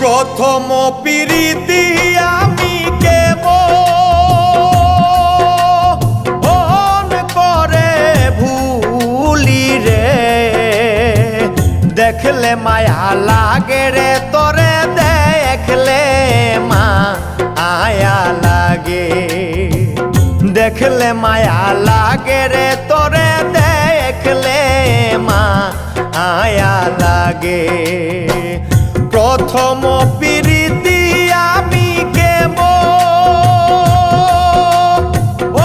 প্রীতি আমি কেব। করে ভুলি রে। দেখলে মায়া লাগে রে, তোরে দেখলে মা আয়া লাগে। দেখলে মায়া লাগে রে, তোরে দেখলে মা আয়া লাগে। প্রথম প্রীতি আমি কেব।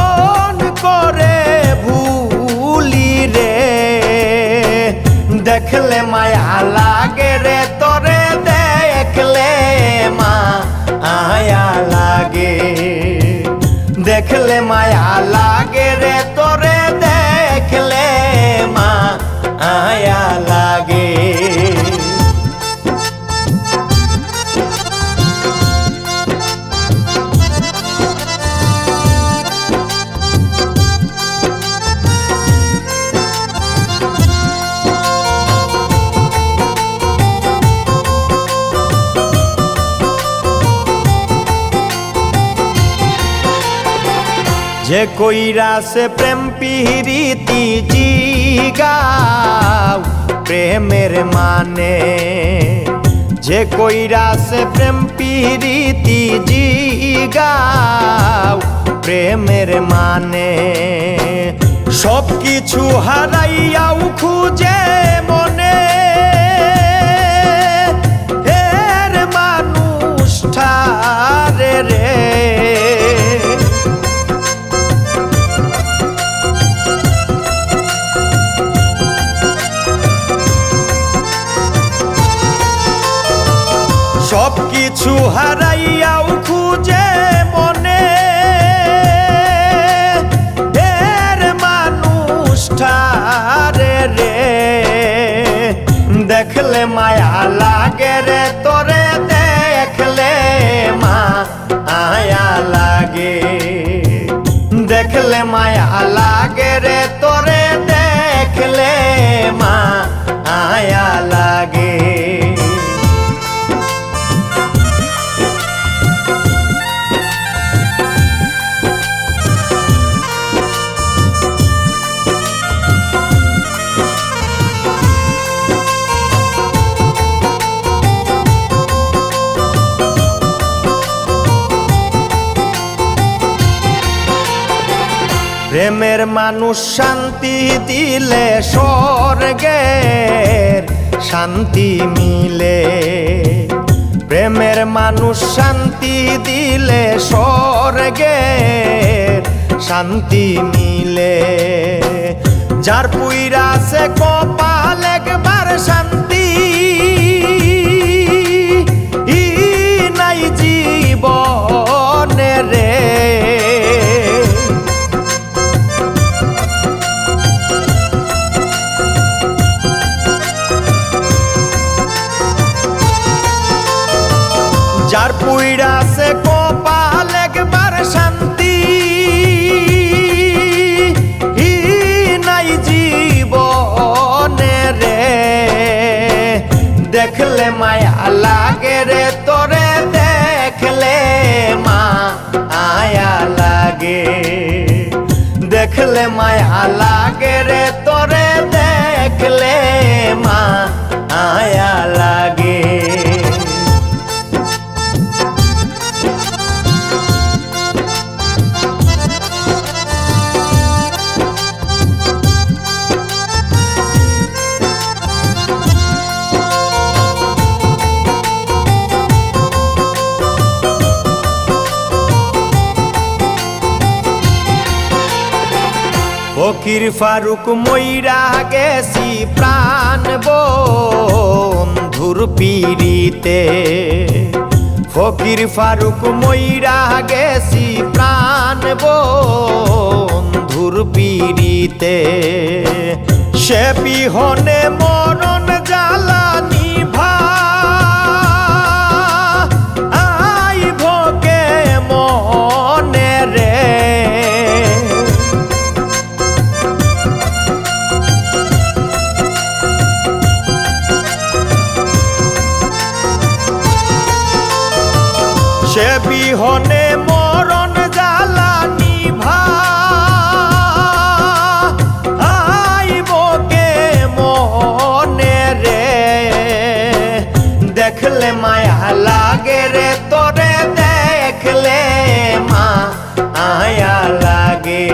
অন করে ভুলি রে। দেখলে মায়া লাগে রে, তরে দেখলে মা আয়া লাগে। দেখলে মায়া লাগে রে তোরে যে কইরা সে প্রেম পিরিতি জিগাও, প্রেমের মানে। যে কইরা সে প্রেম পিরিতি জিগাও, প্রেমের মানে। সব কিছু হারাইয়াও খুঁজে মনে সব কিছু হারাইয়াও খুঁজে মনে। এর মানুষ রে, দেখলে মায়া লাগে রে, তোরে দেখলে মা আয়া লাগে। দেখলে মায়া লাগে প্রেমের মানুষ শান্তি দিলে স্বর্গের শান্তি মিলে। প্রেমের মানুষ শান্তি দিলে স্বর্গের শান্তি মিলে। যার পুইরা সে কপাল একবার শান্তি যার পুইরা সে কপাল একবার শান্তি। নাই জীবনে রে। দেখলে মায়া লাগে রে, তোরে দেখলে মা আয়া লাগে। দেখলে মায়া লাগে রে, তোরে দেখলে মা আয়া লাগে। ফকির ফারুক মইরা গেছি প্রাণ বন্ধুর পিড়িতে। ফকির ফারুক মইরা গেছি প্রাণ বন্ধুর পিড়িতে। সে বিহনে মরণ সে বিহনে মরণ জ্বালানি ভাইবকে মনে রে? দেখলে মায়া লাগে রে, তোরে দেখলে মা আয়া লাগে।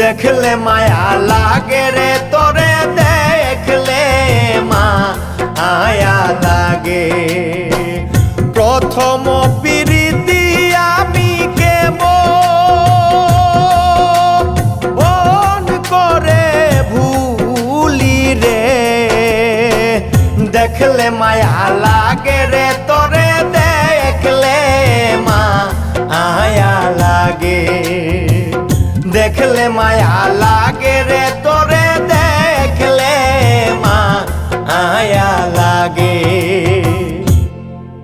দেখলে মায়া লাগে রে, তোরে দেখলে দেখলে মায়া লাগে রে, তোরে দেখলে মা আয়া লাগে। দেখলে মায়া লাগে রে, তোরে দেখলে মা আয়া লাগে।